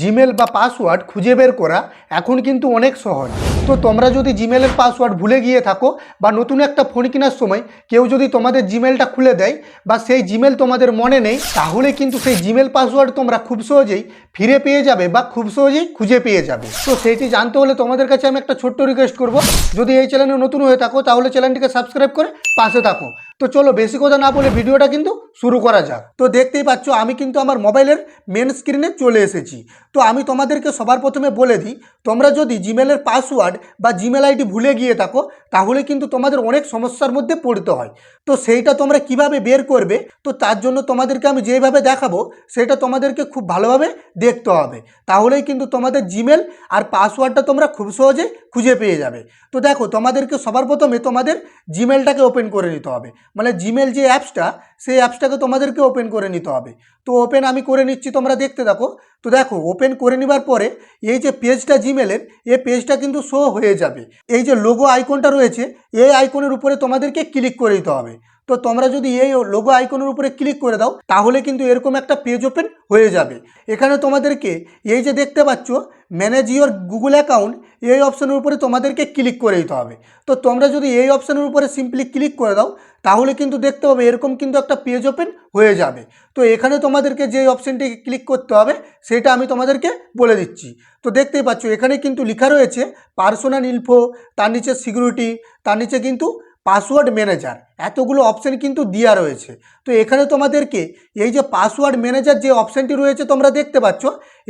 Gmail বা password খুঁজে বের করা এখন কিন্তু অনেক সহজ। তো তোমরা যদি জিমেলের পাসওয়ার্ড ভুলে গিয়ে থাকো বা নতুন একটা ফোন কেনার সময় কেউ যদি তোমাদের জিমেলটা খুলে দেয় বা সেই জিমেল তোমাদের মনে নেই, তাহলে কিন্তু সেই জিমেল পাসওয়ার্ড তোমরা খুব সহজেই ফিরে পেয়ে যাবে বা খুব সহজেই খুঁজে পেয়ে যাবে। তো সেইটি জানতে হলে তোমাদের কাছে আমি একটা ছোট্ট রিকোয়েস্ট করব। যদি এই চ্যানেলে নতুন হয়ে থাকো, তাহলে চ্যানেলটিকে সাবস্ক্রাইব করে পাশে থাকো। তো চলো বেশি কথা না বলে ভিডিওটা কিন্তু শুরু করা যাক। তো দেখতেই পাচ্ছ, আমি কিন্তু আমার মোবাইলের মেন স্ক্রিনে চলে এসেছি। তো আমি তোমাদেরকে সবার প্রথমে বলে দিই, তোমরা যদি জিমেলের পাসওয়ার্ড বা জিমেল আইডি ভুলে গিয়ে থাকো, তাহলে কিন্তু তোমাদের অনেক সমস্যার মধ্যে পড়তে হয়। তো সেইটা তোমরা কীভাবে বের করবে? তো তার জন্য তোমাদেরকে আমি যেভাবে দেখাবো, সেটা তোমাদেরকে খুব ভালোভাবে দেখতে হবে। তাহলেই কিন্তু তোমাদের জিমেল আর পাসওয়ার্ডটা তোমরা খুব সহজে খুঁজে পেয়ে যাবে। তো দেখো, তোমাদেরকে সবার প্রথমে তোমাদের জিমেলটাকে ওপেন করে নিতে হবে। মানে জিমেল যে অ্যাপসটা সেই অ্যাপসটাকে তোমাদেরকে ওপেন করে নিতে হবে। তো ওপেন আমি করে নিচ্ছি, তোমরা দেখতে থাকো। তো দেখো ওপেন করে নেবার পরে এই যে পেজটা জিমেলের এই পেজটা কিন্তু শো হয়ে যাবে। এই যে লোগো আইকনটা রয়েছে, এই আইকনের উপরে তোমাদেরকে ক্লিক করে দিতে হবে। তো তোমরা যদি এই লোগো আইকনের উপরে ক্লিক করে দাও, তাহলে কিন্তু এরকম একটা পেজ ওপেন হয়ে যাবে। এখানে তোমাদেরকে এই যে দেখতে পাচ্ছ ম্যানেজ ইওর গুগল অ্যাকাউন্ট এই অপশানের উপরে তোমাদেরকে ক্লিক করে দিতে হবে। তো তোমরা যদি এই অপশানের উপরে সিম্পলি ক্লিক করে দাও, তাহলে কিন্তু দেখতে পাবে এরকম কিন্তু একটা পেজ ওপেন হয়ে যাবে। তো এখানে তোমাদেরকে যে অপশানটিকে ক্লিক করতে হবে, সেটা আমি তোমাদেরকে বলে দিচ্ছি। তো দেখতেই পাচ্ছ, এখানে কিন্তু লেখা রয়েছে পার্সোনাল ইনফো তার নিচে সিকিউরিটি তার নিচে কিন্তু পাসওয়ার্ড ম্যানেজার। এতগুলো অপশান কিন্তু দেওয়া রয়েছে। তো এখানে তোমাদেরকে এই যে পাসওয়ার্ড ম্যানেজার যে অপশানটি রয়েছে তোমরা দেখতে পাচ্ছ,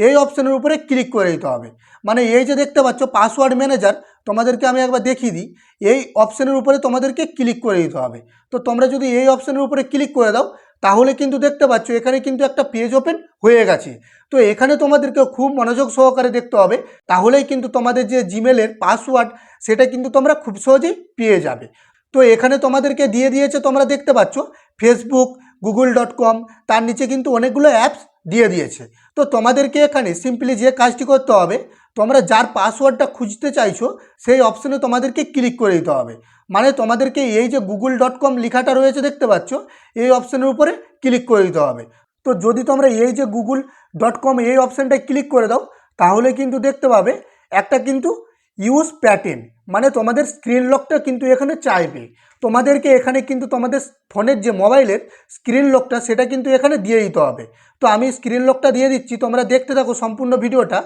এই অপশানের উপরে ক্লিক করে দিতে হবে। মানে এই যে দেখতে পাচ্ছ পাসওয়ার্ড ম্যানেজার, তোমাদেরকে আমি একবার দেখিয়ে দিই। এই অপশানের উপরে তোমাদেরকে ক্লিক করে দিতে হবে। তো তোমরা যদি এই অপশানের উপরে ক্লিক করে দাও, তাহলে কিন্তু দেখতে পাচ্ছ এখানে কিন্তু একটা পেজ ওপেন হয়ে গেছে। তো এখানে তোমাদেরকে খুব মনোযোগ সহকারে দেখতে হবে। তাহলেই কিন্তু তোমাদের যে জিমেলের পাসওয়ার্ড, সেটা কিন্তু তোমরা খুব সহজেই পেয়ে যাবে। তো এখানে তোমাদেরকে দিয়ে দিয়েছে, তোমরা দেখতে পাচ্ছ ফেসবুক গুগল ডট কম তার নিচে কিন্তু অনেকগুলো অ্যাপস দিয়ে দিয়েছে। তো তোমাদেরকে এখানে সিম্পলি যে কাজটি করতে হবে, তোমরা যার পাসওয়ার্ডটা খুঁজতে চাইছো, সেই অপশানে তোমাদেরকে ক্লিক করে দিতে হবে। মানে তোমাদেরকে এই যে গুগল ডট কম লেখাটা রয়েছে দেখতে পাচ্ছ, এই অপশানের উপরে ক্লিক করে দিতে হবে। তো যদি তোমরা এই যে গুগল ডট কম এই অপশানটায় ক্লিক করে দাও, তাহলে কিন্তু দেখতে পাবে, একটা কিন্তু ইউজ প্যাটার্ন মানে তোমাদের স্ক্রিন লকটা কিন্তু এখানে চাইবে। তোমাদেরকে এখানে কিন্তু তোমাদের ফোনের যে মোবাইলের স্ক্রিন লকটা সেটা কিন্তু এখানে দিয়ে দিতে হবে। তো আমি স্ক্রিন লকটা দিয়ে দিচ্ছি, তোমরা দেখতে থাকো সম্পূর্ণ ভিডিওটা।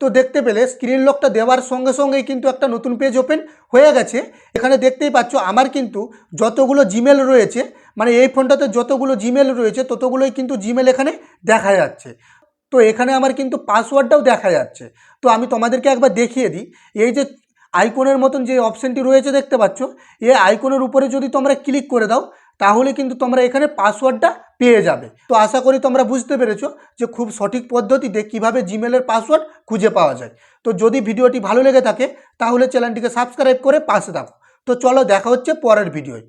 তো দেখতে পেলে স্ক্রিন লকটা দেওয়ার সঙ্গে সঙ্গেই কিন্তু একটা নতুন পেজ ওপেন হয়ে গেছে। এখানে দেখতেই পাচ্ছ আমার কিন্তু যতগুলো জিমেল রয়েছে মানে এই ফোনটাতে যতগুলো জিমেল রয়েছে, ততগুলোই কিন্তু জিমেল এখানে দেখা যাচ্ছে। তো এখানে আমার কিন্তু পাসওয়ার্ডটাও দেখা যাচ্ছে। তো আমি তোমাদেরকে একবার দেখিয়ে দিই। এই যে আইকনের মতন যে অপশানটি রয়েছে দেখতে পাচ্ছ এই আইকনের উপরে যদি তোমরা ক্লিক করে দাও, তাহলে কিন্তু তোমরা এখানে পাসওয়ার্ডটা পেয়ে যাবে। তো আশা করি তোমরা বুঝতে পেরেছ যে খুব সঠিক পদ্ধতিতে কীভাবে জিমেলের পাসওয়ার্ড খুঁজে পাওয়া যায়। তো যদি ভিডিওটি ভালো লেগে থাকে, তাহলে চ্যানেলটিকে সাবস্ক্রাইব করে পাশে থাকো। তো চলো দেখা হচ্ছে পরের ভিডিওয়।